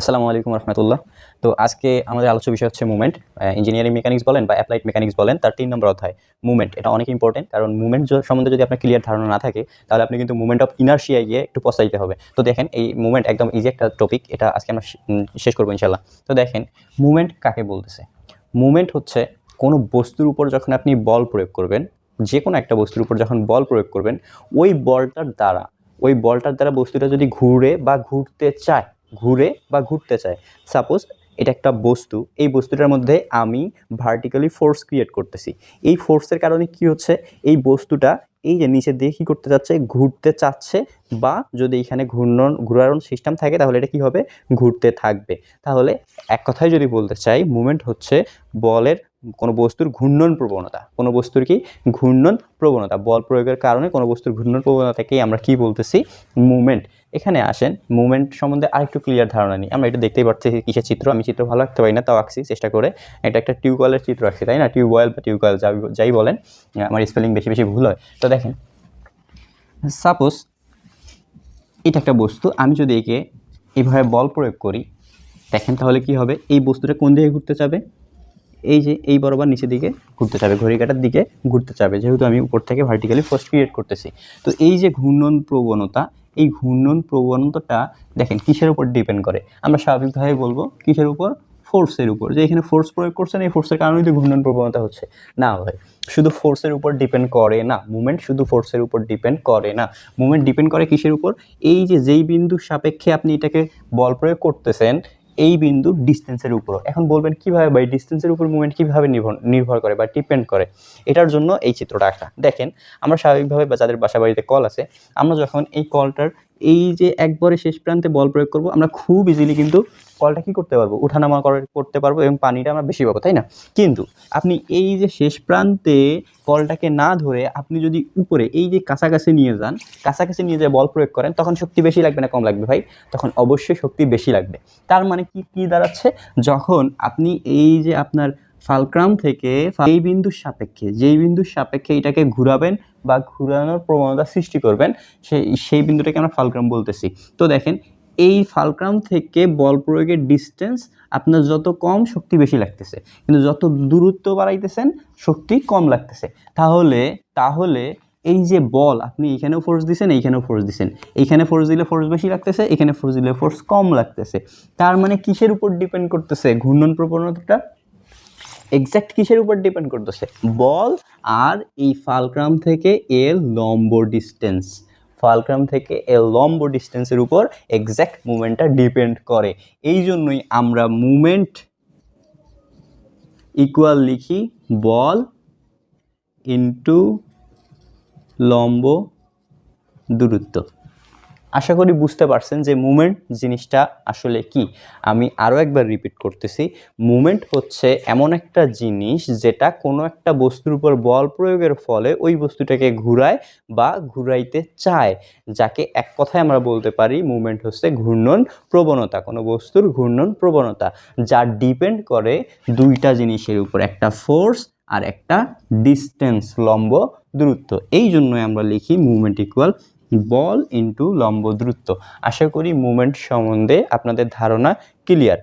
আসসালামু আলাইকুম রহমতুল্লাহ। তো আজকে আমাদের আলোচ্য বিষয় হচ্ছে মুভমেন্ট। ইঞ্জিনিয়ারিং মেকানিক্স বলেন বা অ্যাপ্লাইড মেকানিক্স বলেন, তার তিন নম্বর অধ্যায়, মুভমেন্ট। এটা অনেক ইম্পর্টেন্ট কারণ মুভমেন্ট সম্বন্ধে যদি আপনার ক্লিয়ার ধারণা না থাকে, তাহলে আপনি কিন্তু মুভমেন্ট অফ ইনার্শিয়া গিয়ে একটু পস্তাইতে হবে। তো দেখেন, এই মুভমেন্ট একদম ইজি একটা টপিক এটা আজকে আমরা শেষ করব ইনশাল্লাহ তো দেখেন, মুভমেন্ট কাকে বলতেছে? মুভমেন্ট হচ্ছে কোনো বস্তুর উপর যখন আপনি বল প্রয়োগ করবেন যে কোনো একটা বস্তুর উপর যখন বল প্রয়োগ করবেন, ওই বলটার দ্বারা, ওই বলটার দ্বারা বস্তুটা যদি ঘুরে বা ঘুরতে চায় ঘুরে বা ঘুরতে চায়। সাপোজ এটা একটা বস্তু, এই বস্তুটার মধ্যে আমি ভার্টিক্যালি ফোর্স ক্রিয়েট করতেছি। এই ফোর্সের কারণে কি হচ্ছে? এই বস্তুটা এই যে নিচে দিয়ে কী করতে চাচ্ছে? ঘুরতে চাচ্ছে বা যদি এখানে ঘূর্ণন ঘুরানোর সিস্টেম থাকে তাহলে এটা কী হবে? ঘুরতে থাকবে। তাহলে এক কথায় যদি বলতে চাই মুভমেন্ট হচ্ছে বলের কোনো বস্তুর ঘূর্ণন প্রবণতা। কোনো বস্তুর কি? ঘূর্ণন প্রবণতা। বল প্রয়োগের কারণে কোনো বস্তুর ঘূর্ণন প্রবণতাকেই আমরা কি বলতেছি? মুভমেন্ট এখানে আসেন মুভমেন্ট সম্বন্ধে আরেকটু ক্লিয়ার ধারণা নিই। আমরা এটা দেখতেই পাচ্ছি কিসের চিত্র, আমি চিত্র ভালো আঁকতে পারি না, তাও আঁকছি চেষ্টা করে। এটা একটা টিউবওয়েলের চিত্র আঁকছি, তাই না? টিউবওয়েল বা টিউবওয়েল যাই যাই বলেন আমার স্পেলিং বেশি বেশি ভুল হয়। তো দেখেন সাপোজ এটা একটা বস্তু, আমি যদি একে এইভাবে বল প্রয়োগ করি, দেখেন তাহলে কি হবে? এই বস্তুটা কোন দিকে ঘুরতে যাবে? এই যে এই বরাবর নিচের দিকে ঘুরতে যাবে ঘড়ি কাটার দিকে ঘুরতে যাবে, যেহেতু আমি উপর থেকে ভার্টিক্যালি ফোর্স ক্রিয়েট করতেছি। তো এই যে ঘূর্ণন প্রবণতা এই ঘূর্ণন প্রবণতাটা দেখেন কিসের উপর ডিপেন্ড করে? আমরা স্বাভাবিকভাবে বলব কিসের উপর? ফোর্সের উপর। যে এখানে ফোর্স প্রয়োগ করছেন এই ফোর্সের কারণে যদি ঘূর্ণন প্রবণতা হচ্ছে। না ভাই, শুধু ফোর্সের উপর ডিপেন্ড করে না। মুভমেন্ট শুধু ফোর্সের উপর ডিপেন্ড করে না। মুভমেন্ট ডিপেন্ড করে কিসের উপর? এই যে যেই বিন্দু সাপেক্ষে আপনি এটাকে বল প্রয়োগ করতেছেন এই বিন্দু ডিস্টেন্সের উপরও এখন বলবেন কীভাবে বা এই ডিস্টেন্সের উপর মুভমেন্ট কীভাবে নির্ভর নির্ভর করে বা ডিপেন্ড করে? এটার জন্য এই চিত্রটা আঁকা। দেখেন, আমরা স্বাভাবিকভাবে বা যাদের বাসাবাড়িতে কল আছে, আমরা যখন এই কলটার এই যে একবারে শেষ প্রান্তে বল প্রয়োগ করব, আমরা খুব ইজিলি কিন্তু কলটা কি করতে পারব? উঠানামা করে করতে পারব এবং পানিটা আমরা বেশি পাবো, তাই না? কিন্তু আপনি এই যে শেষ প্রান্তে কলটাকে না ধরে আপনি যদি উপরে এই যে কাছাকাছি নিয়ে যান, কাছাকাছি নিয়ে যে বল প্রয়োগ করেন, তখন শক্তি বেশি লাগবে না, কম লাগবে ভাই? তখন অবশ্যই শক্তি বেশি লাগবে। তার মানে কি কি দাঁড়াচ্ছে? যখন আপনি এই যে আপনার ফালক্রাম থেকে এই বিন্দুর সাপেক্ষে, যেই বিন্দুর সাপেক্ষে এটাকে ঘুরাবেন বা ঘুরানোর প্রবণতা সৃষ্টি করবেন, সেই সেই বিন্দুটাকে আমরা ফালক্রাম বলতেছি। তো দেখেন, এই ফালক্রাম থেকে বল প্রয়োগের ডিস্টেন্স আপনার যত কম, শক্তি বেশি লাগতেছে। কিন্তু যত দূরত্ব বাড়াইতেছেন, শক্তি কম লাগতেছে। তাহলে তাহলে এই যে বল, আপনি এখানেও ফোর্স দিছেন, এইখানেও ফোর্স দিছেন। এইখানে ফোর্স দিলে ফোর্স বেশি লাগতেছে, এখানে ফোর্স দিলে ফোর্স কম লাগতেছে। তার মানে কিসের উপর ডিপেন্ড করতেছে ঘূর্ণন প্রবণতাটা? এক্স্যাক্ট কিসের উপর ডিপেন্ড করতেছে? বল আর এই ফালক্রাম থেকে এর লম্ব ডিস্টেন্স ফালক্রাম থেকে এর লম্ব ডিস্টেন্সের উপর এক্স্যাক্ট মুভমেন্টটা ডিপেন্ড করে। এই জন্যই আমরা মুভমেন্ট ইকুয়াল লিখি বল ইন্টু লম্ব দূরত্ব। আশা করি বুঝতে পারছেন যে মুমেন্ট জিনিসটা আসলে কি। আমি আরও একবার রিপিট করতেছি। মুমেন্ট হচ্ছে এমন একটা জিনিস যেটা কোনো একটা বস্তুর উপর বল প্রয়োগের ফলে ওই বস্তুটাকে ঘুরায় বা ঘুরাইতে চায়। যাকে এক কথায় আমরা বলতে পারি মুভমেন্ট হচ্ছে ঘূর্ণন প্রবণতা, কোনো বস্তুর ঘূর্ণন প্রবণতা যা ডিপেন্ড করে দুইটা জিনিসের উপর, একটা ফোর্স আর একটা ডিস্টেন্স লম্ব দূরত্ব। এই জন্যই আমরা লিখি মুভমেন্ট ইকুয়াল বল ইন্টু লম্ব দূরত্ব আশা করি মুভমেন্ট সম্বন্ধে আপনাদের ধারণা ক্লিয়ার